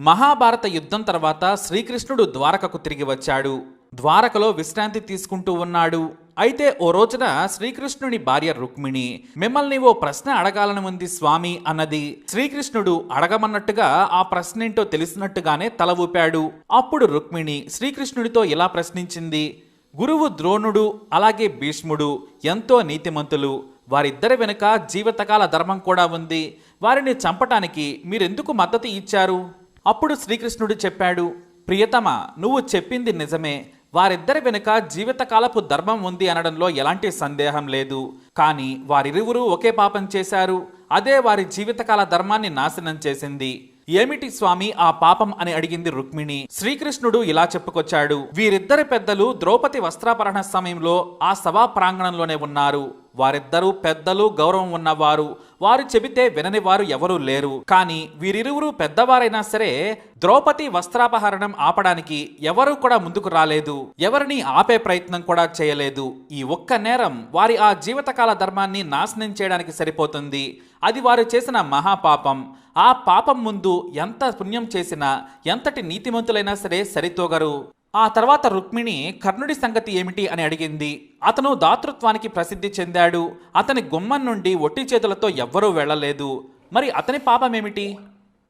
మహాభారత యుద్ధం తర్వాత శ్రీకృష్ణుడు ద్వారకకు తిరిగి వచ్చాడు. ద్వారకలో విశ్రాంతి తీసుకుంటూ ఉన్నాడు. అయితే ఓ రోజున శ్రీకృష్ణుని భార్య రుక్మిణి మిమ్మల్ని ఓ ప్రశ్న అడగాలని ఉంది స్వామి అన్నది. శ్రీకృష్ణుడు అడగమన్నట్టుగా ఆ ప్రశ్న ఏంటో తెలిసినట్టుగానే తల ఊపాడు. అప్పుడు రుక్మిణి శ్రీకృష్ణుడితో ఇలా ప్రశ్నించింది. గురువు ద్రోణుడు అలాగే భీష్ముడు ఎంతో నీతిమంతులు. వారిద్దరి వెనుక జీవితకాల ధర్మం కూడా ఉంది. వారిని చంపటానికి మీరెందుకు మద్దతు ఇచ్చారు? అప్పుడు శ్రీకృష్ణుడు చెప్పాడు ప్రియతమ నువ్వు చెప్పింది నిజమే. వారిద్దరి వెనుక జీవితకాలపు ధర్మం ఉంది అనడంలో ఎలాంటి సందేహం లేదు. కానీ వారిరువురూ ఒకే పాపం చేశారు. అదే వారి జీవితకాల ధర్మాన్ని నాశనం చేసింది. ఏమిటి స్వామి ఆ పాపం అని అడిగింది రుక్మిణి. శ్రీకృష్ణుడు ఇలా చెప్పుకొచ్చాడు వీరిద్దరి పెద్దలు ద్రౌపది వస్త్రాపరణ సమయంలో ఆ సభా ప్రాంగణంలోనే ఉన్నారు. వారిద్దరూ పెద్దలు గౌరవం ఉన్నవారు. వారు చెబితే వినని వారు ఎవరూ లేరు. కానీ వీరిరువురు పెద్దవారైనా సరే ద్రౌపది వస్త్రాపహరణం ఆపడానికి ఎవరూ కూడా ముందుకు రాలేదు. ఎవరిని ఆపే ప్రయత్నం కూడా చేయలేదు. ఈ ఒక్క నేరం వారి ఆ జీవితకాల ధర్మాన్ని నాశనం చేయడానికి సరిపోతుంది. అది వారు చేసిన మహాపాపం. ఆ పాపం ముందు ఎంత పుణ్యం చేసినా ఎంతటి నీతిమంతులైనా సరే సరితోగరు. ఆ తర్వాత రుక్మిణి కర్ణుడి సంగతి ఏమిటి అని అడిగింది. అతను దాతృత్వానికి ప్రసిద్ధి చెందాడు. అతని గుమ్మం నుండి ఒట్టి చేతులతో ఎవ్వరూ వెళ్ళలేదు. మరి అతని పాపమేమిటి?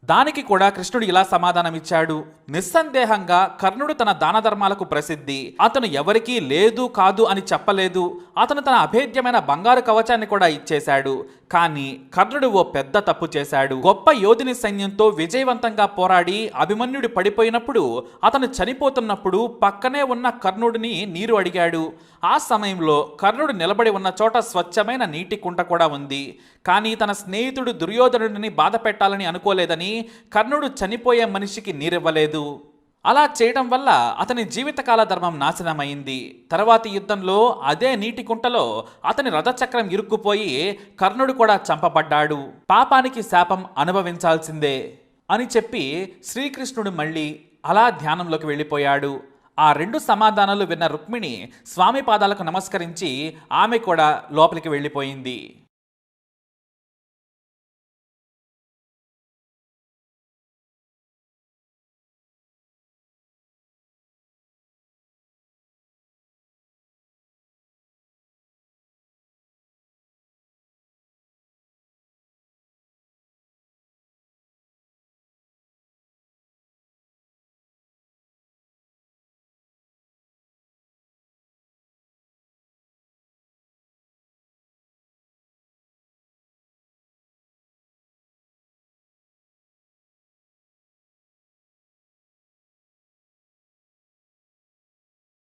దానికి కూడా కృష్ణుడు ఇలా సమాధానమిచ్చాడు. నిస్సందేహంగా కర్ణుడు తన దాన ధర్మాలకు ప్రసిద్ధి. అతను ఎవరికీ లేదు కాదు అని చెప్పలేదు. అతను తన అభేద్యమైన బంగారు కవచాన్ని కూడా ఇచ్చేశాడు. కానీ కర్ణుడు ఓ పెద్ద తప్పు చేశాడు. గొప్ప యోధుని సైన్యంతో విజయవంతంగా పోరాడి అభిమన్యుడు పడిపోయినప్పుడు అతను చనిపోతున్నప్పుడు పక్కనే ఉన్న కర్ణుడిని నీరు అడిగాడు. ఆ సమయంలో కర్ణుడు నిలబడి ఉన్న చోట స్వచ్ఛమైన నీటి కుంట కూడా ఉంది. కానీ తన స్నేహితుడు దుర్యోధనుడిని బాధ పెట్టాలని అనుకోలేదని కర్ణుడు చనిపోయే మనిషికి నీరివ్వలేదు. అలా చేయడం వల్ల అతని జీవితకాల ధర్మం నాశనమైంది. తర్వాతి యుద్ధంలో అదే నీటి కుంటలో అతని రథచక్రం ఇరుక్కుపోయి కర్ణుడు కూడా చంపబడ్డాడు. పాపానికి శాపం అనుభవించాల్సిందే అని చెప్పి శ్రీకృష్ణుడు మళ్ళీ అలా ధ్యానంలోకి వెళ్ళిపోయాడు. ఆ రెండు సమాధానాలు విన్న రుక్మిణి స్వామి పాదాలకు నమస్కరించి ఆమె కూడా లోపలికి వెళ్ళిపోయింది.